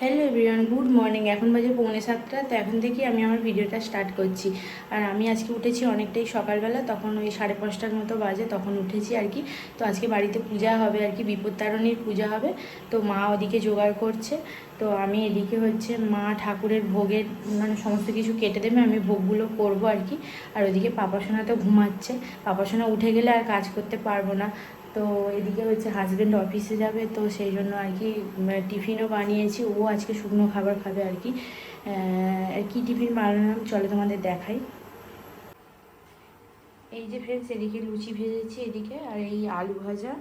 Hello everyone good morning এখন বাজে পৌনে সাতটা, তো এখন থেকে আমি আমার ভিডিওটা স্টার্ট করছি। আর আমি আজকে উঠেছি অনেকটাই সকালবেলা, তখন ওই সাড়ে পাঁচটার মতো বাজে, তখন উঠেছি আর কি। তো আজকে বাড়িতে পূজা হবে আর কি, বিপত্তারণীর পূজা হবে। তো মা ওদিকে জোগাড় করছে। তো আমি এদিকে হচ্ছে মা ঠাকুরের ভোগের মানে সমস্ত কিছু কেটে দেবে, আমি ভোগগুলো করব আর কি। আর ওদিকে পাপাসোনা তো ঘুমাচ্ছে। পাপাসোনা উঠে গেলে আর কাজ করতে পারব না। তো এদিকে হচ্ছে হাজব্যান্ড অফিসে যাবে তো সেই জন্য আর কি টিফিনও বানিয়েছি। ও আজকে শুকনো খাবার খাবে আর কি। আহ, কি টিফিন বানালাম চলে তোমাদের দেখাই। এই যে ফ্রেন্ডস এদিকে লুচি ভেজেছি এদিকে আর এই আলু ভাজা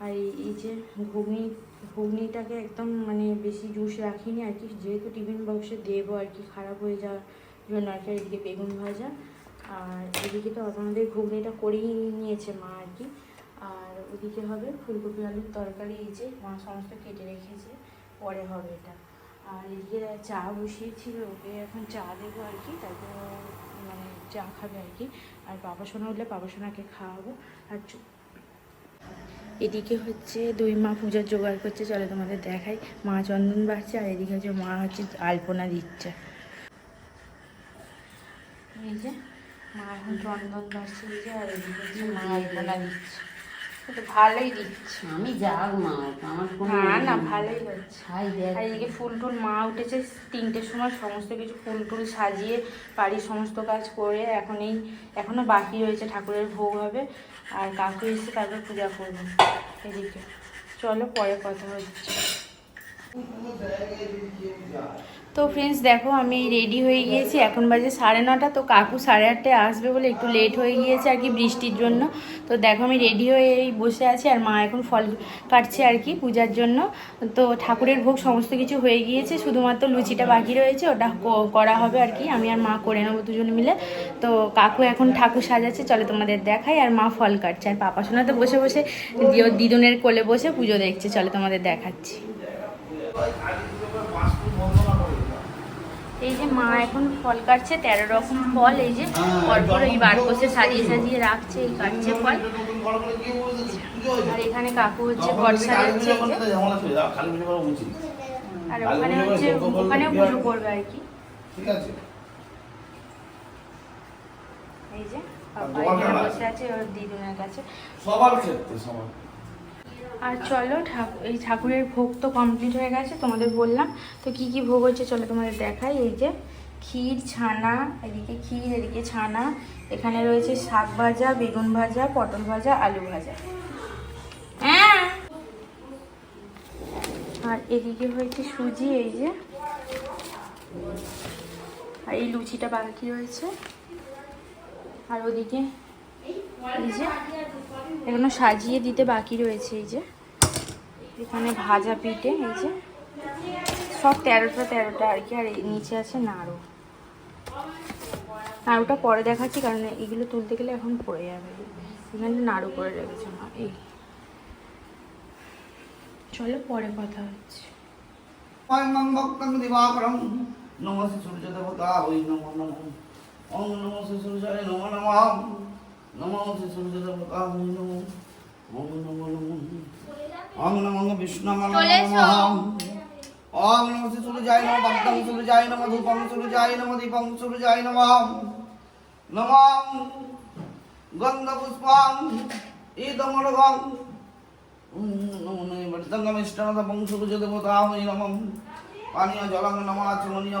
আর এই- এই যে ঘুগনি ঘুগনিটাকে একদম মানে বেশি জুস রাখিনি আর কি যেহেতু টিফিন বক্সে দেবো আর কি খারাপ হয়ে যাওয়ার জন্য আর কি এদিকে বেগুন ভাজা। আর এদিকে তো আপনাদের ঘুগনিটা করেই নিয়েছে মা আর কি। আর ওদিকে হবে। ফুলকপি, আলুর তরকারি, এই যে মা সমস্ত কেটে রেখেছে, পরে হবে এটা। আর এদিকে চা বসিয়েছিল, ওকে এখন চা দেবো আর কি, তারপর মানে চা খাবে আর কি। আর বাবা সোনা উঠলে বাবা সোনাকে খাওয়াবো। আর এদিকে হচ্ছে দুই মা পূজার জোগাড় করছে, চলে তোমাদের দেখাই। মা চন্দন বাড়ছে আর এদিকে হচ্ছে মা হচ্ছে আলপনা দিচ্ছে। এই যে মা এখন চন্দন বাড়ছে আর এদিকে হচ্ছে মা আলপনা দিচ্ছে। ভালোই দিচ্ছে আমি যাক মা আমার কোনো না না ভালোই আর এদিকে ফুল টুল মা উঠেছে তিনটের সময় সমস্ত কিছু ফুল টুল সাজিয়ে বাড়ির সমস্ত কাজ করে এখন এই এখনও বাকি রয়েছে ঠাকুরের ভোগ হবে। আর কাকু এসে তারপর পূজা করব এদিকে। চলো পরে কথা হচ্ছে তো ফ্রেন্ডস দেখো আমি রেডি হয়ে গিয়েছি। এখন বাজে সাড়ে নটা, তো কাকু সাড়ে আটটায় আসবে বলে একটু লেট হয়ে গিয়েছে আর কি বৃষ্টির জন্য। তো দেখো আমি রেডি হয়ে এই বসে আছি আর মা এখন ফল কাটছে আর কি পূজার জন্য। তো ঠাকুরের ভোগ সমস্ত কিছু হয়ে গিয়েছে, শুধুমাত্র লুচিটা বাকি রয়েছে, ওটা করা হবে আর কি। আমি আর মা করে নেব দুজন মিলে। তো কাকু এখন ঠাকুর সাজাচ্ছে, চলে তোমাদের দেখাই। আর মা ফল কাটছে, আর পাপা সোনা তো বসে বসে দিদুনের কোলে বসে পুজো দেখছে, চলে তোমাদের দেখাচ্ছি। এই যে মা এখন ফল কাটছে, তেরো রকম ফল, এই যে পরপর এই বার করছে সাজিয়ে সাজিয়ে রাখছে, এই কাটছে ফল। আর এখানে কাকু হচ্ছে ঘর সাজাচ্ছে আর ওখানে হচ্ছে, ওখানেও পুজো করবে আর কি। এই যে বসে আছে, ওর দিদুনের কাছে। সবার ক্ষেত্রে, সবার আর চলো ঠাকুর এই ঠাকুরের ভোগ তো কমপ্লিট হয়ে গেছে, তোমাদের বললাম। তো কি কি ভোগ হচ্ছে চলো তোমাদের দেখাই। এই যে ক্ষীর, ছানা, এদিকে ক্ষীর, এদিকে ছানা, এখানে রয়েছে শাক ভাজা, বেগুন ভাজা, পটল ভাজা, আলু ভাজা। হ্যাঁ। আর এদিকে হয়েছে সুজি, এই যে। আর এই লুচিটা বাকি রয়েছে। আর ওদিকে এই যে, এখনও সাজিয়ে দিতে বাকি রয়েছে, এই যে। এখানে ভাজা পিঠে, এই যে। সব তেরোটা তেরোটা আর কি, আর নিচে আছে নাড়ু। নাড়ুটা পরে দেখাচ্ছি, কারণ এগুলো তুলতে গেলে এখন পড়ে যাবে। এখানে নাড়ু করে রেখেছে না এই। চলো পরে কথা হচ্ছে। সূর্য দেবতা ওই নমো নমো। সূর্যায় নমো নমঃ। নমো শ্রী সূর্য দেবতা ওই নমো ওম নমো নমো ওম নমো বিষ্ণুমায় নমঃ ওম নমো শ্রী সূর্যায় নমঃ ভক্তং সূর্যায় নমঃ ধূপং সূর্যায় নমঃ দীপং সূর্যায় নমঃ নমঃ গন্ধপুষ্পং ইদমর্গং বর্তঙ্গমিষ্টানদপং সূর্যদেবতা হই নমঃ পানীয় জলং নমঃ চমনীয়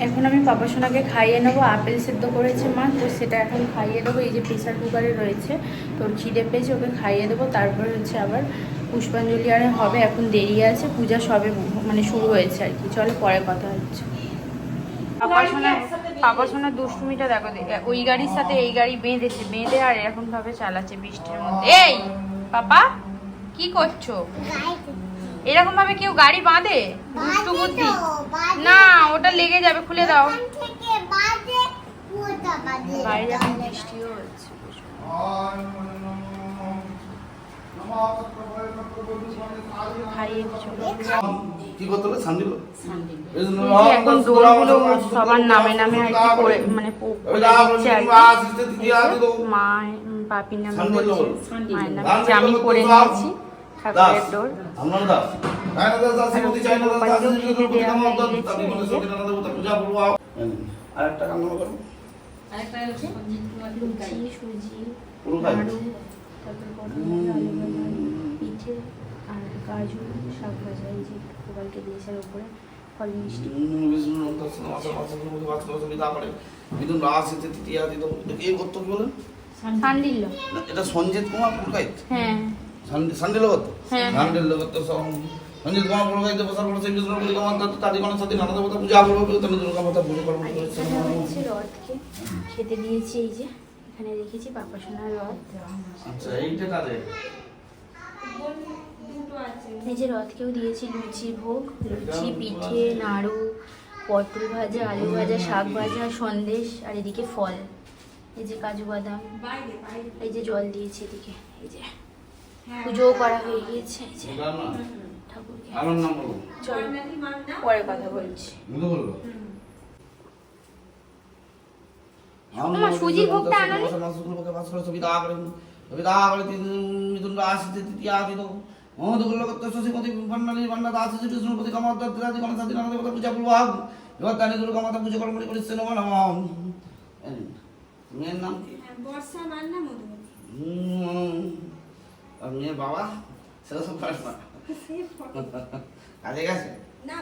এখন আমি পাপা সোনাকে খাইয়ে নেব আপেল সেদ্ধ করেছে মা তো সেটা এখন খাইয়ে দেবো এই যে প্রেসার কুকারে রয়েছে তো খিদে পেয়েছে ওকে খাইয়ে দেবো তারপর হচ্ছে আবার পুষ্পাঞ্জলি আরে হবে এখন দেরি আছে পূজা সবে মানে শুরু হয়েছে আর কি চলো পরে কথা হচ্ছে। পাপা সোনা পাপা সোনার দুষ্টুমিটা দেখো দে- ওই গাড়ির সাথে এই গাড়ি বেঁধেছে বেঁধে আর এরকম ভাবে চালাচ্ছে বৃষ্টির মধ্যে। এই পাপা কি করছ? এরকম ভাবে কেউ গাড়ি বাঁধে? দুষ্টু বুদ্ধি। না ওটা লেগে যাবে খুলে দাও। বাইরে এখন বৃষ্টিও হচ্ছে দোলগুলো সবার নামে নামে আর কি করে মানে মা নামে বলছে। মায়ের নামে যে আমি করে নিয়েছি। ঠাকুরের আরেকটা করো। আরেকটা হচ্ছে লুচি সুজি তারপর পটল পিঠে আর কাজু শাক ভাজা এই যে গোপালকে দিয়েছে উপরে ফল মিষ্টি। রাস এতে তৃতীয়া দিত এই করতে কি বলেন? এটা সঞ্জিত কুমার পুরকাইত হ্যাঁ। সান্ডিল লোক হ্যাঁ। সাথে নানা দেবতা পূজা করব দুর্গা মাতা পুজো করব হচ্ছে রথকে খেতে দিয়েছি এই যে এখানে রেখেছি সোনার রথ। আচ্ছা এইটা কাদের? এই যে রথকেও দিয়েছি লুচি ভোগ লুচি পিঠে নাড়ু পটল ভাজা আলু ভাজা শাক ভাজা সন্দেশ আর এদিকে ফল। এই যে কাজু বাদাম এই যে জল দিয়েছি এদিকে এই যে। পুজোও করা হয়ে গিয়েছে আমার নাম বলো পরে কথা বলছি ভোগটা আনোনি? করে মিথুন আসিতে তৃতীয়া বিষ্ণুপতি পূজা এবার তানি দুর্গা মাতা পুজো নম নম মেয়ের নাম কি বর্ষা বান্না মধুমতি হুম, আর মেয়ের বাবা সেটা সব পাস না। কাজে গেছে? না।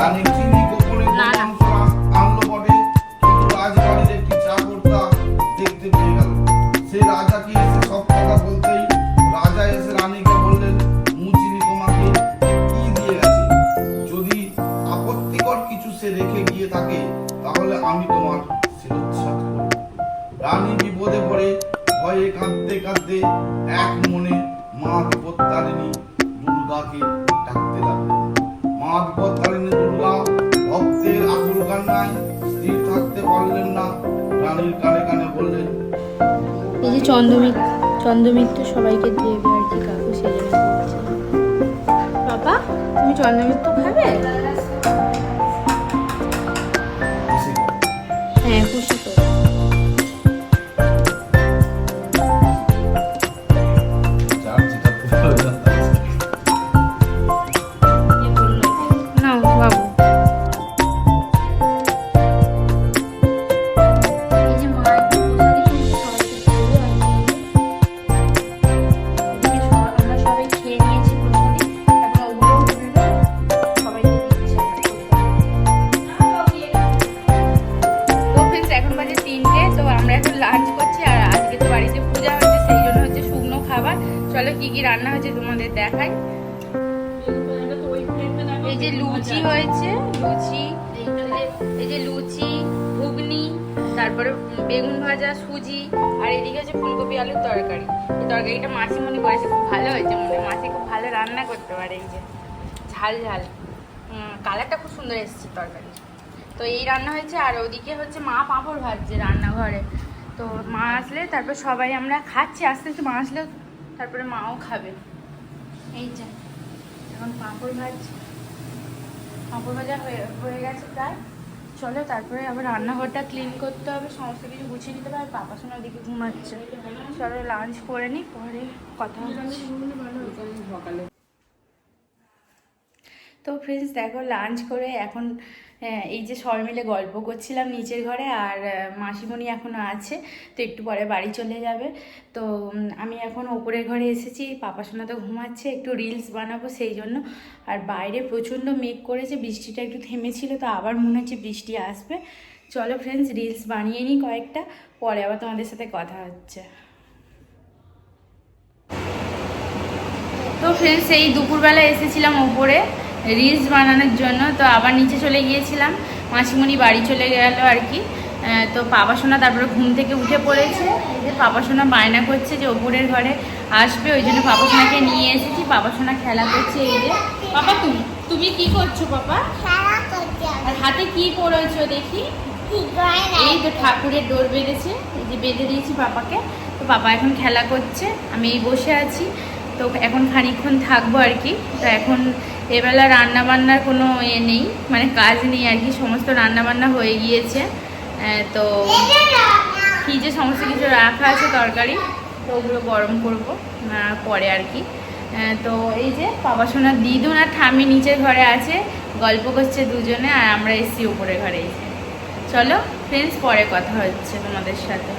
tá? কানে কানে বললেন এই যে চন্দ্রমিত চন্দ্রমিত্র সবাইকে দেবে আর কি কাকু সেজন্য বাবা তুমি চন্দ্রমিত্র খাবে? হ্যাঁ খুশি। কি রান্না হয়েছে তোমাদের দেখাই। এই যে লুচি হয়েছে, লুচি, এই যে লুচি, ঘুগনি, তারপরে বেগুন ভাজা, সুজি, আর এদিকে হচ্ছে ফুলকপি আলুর তরকারি। এই তরকারিটা মাসিমণি করেছে, খুব ভালো হয়েছে মনে। মাসি খুব ভালো রান্না করতে পারে এই যে। ঝাল ঝাল। কালারটা খুব সুন্দর এসেছে তরকারি তো এই রান্না হয়েছে, আর ওদিকে হচ্ছে মা পাঁপড় ভাজছে রান্নাঘরে। তো মা আসলে, তারপর সবাই আমরা খাচ্ছি। আস্তে আস্তে মা আসলেও তারপরে মাও খাবে। এই যে, এখন পাঁপড় ভাজছে। পাঁপড় ভাজা হয়ে হয়ে গেছে প্রায়। চলো, তারপরে আবার রান্নাঘরটা ক্লিন করতে হবে, সমস্ত কিছু গুছিয়ে নিতে হবে, আর পাপা শোনা ওদিকে ঘুমাচ্ছে। চলো লাঞ্চ করে নিই পরে কথা সকালে তো ফ্রেন্ডস দেখো লাঞ্চ করে এখন আহ, এই যে সবাই মিলে গল্প করছিলাম নিচের ঘরে আর মাসিমণি এখনও আছে তো একটু পরে বাড়ি চলে যাবে। তো আমি এখন ওপরের ঘরে এসেছি পাপা সোনা তো ঘুমাচ্ছে একটু রিলস বানাবো সেই জন্য। আর বাইরে প্রচণ্ড মেঘ করেছে বৃষ্টিটা একটু থেমেছিল তো আবার মনে হচ্ছে বৃষ্টি আসবে। চলো ফ্রেন্ডস রিলস বানিয়ে নিই কয়েকটা পরে আবার তোমাদের সাথে কথা হচ্ছে। তো ফ্রেন্ডস এই দুপুরবেলা এসেছিলাম ওপরে। রিলস বানানোর জন্য তো আবার নিচে চলে গিয়েছিলাম মাসিমণি বাড়ি চলে গেল আর কি। তো পাপা সোনা তারপরে ঘুম থেকে উঠে পড়েছে যে পাপা সোনা বায়না করছে যে ওপরের ঘরে আসবে ওই জন্য পাপা সোনাকে নিয়ে এসেছি পাপা সোনা খেলা করছে এই যে। পাপা তুমি তুমি কি করছ পাপা? আর হাতে কি পড়েছো দেখি? এই তো ঠাকুরের ডোর বেঁধেছে এই যে বেঁধে দিয়েছি পাপাকে। তো পাপা এখন খেলা করছে আমি এই বসে আছি। তো এখন খানিকক্ষণ থাকব আর কি। তো এখন এবেলা রান্না বান্নার কোনো এ নেই মানে কাজ নেই আর কি, সমস্ত রান্না বান্না হয়ে গিয়েছে। তো তো যে সমস্ত কিছু রাখা আছে তরকারি, তো ওগুলো গরম করব পরে আর কি। তো এই যে বাবা সোনার দিদুন আর ঠাম্মি নিচের ঘরে আছে, গল্প করছে দুজনে, আর আমরা এসছি উপরে ঘরে। এসে চলো ফ্রেন্ডস পরে কথা হচ্ছে তোমাদের সাথে।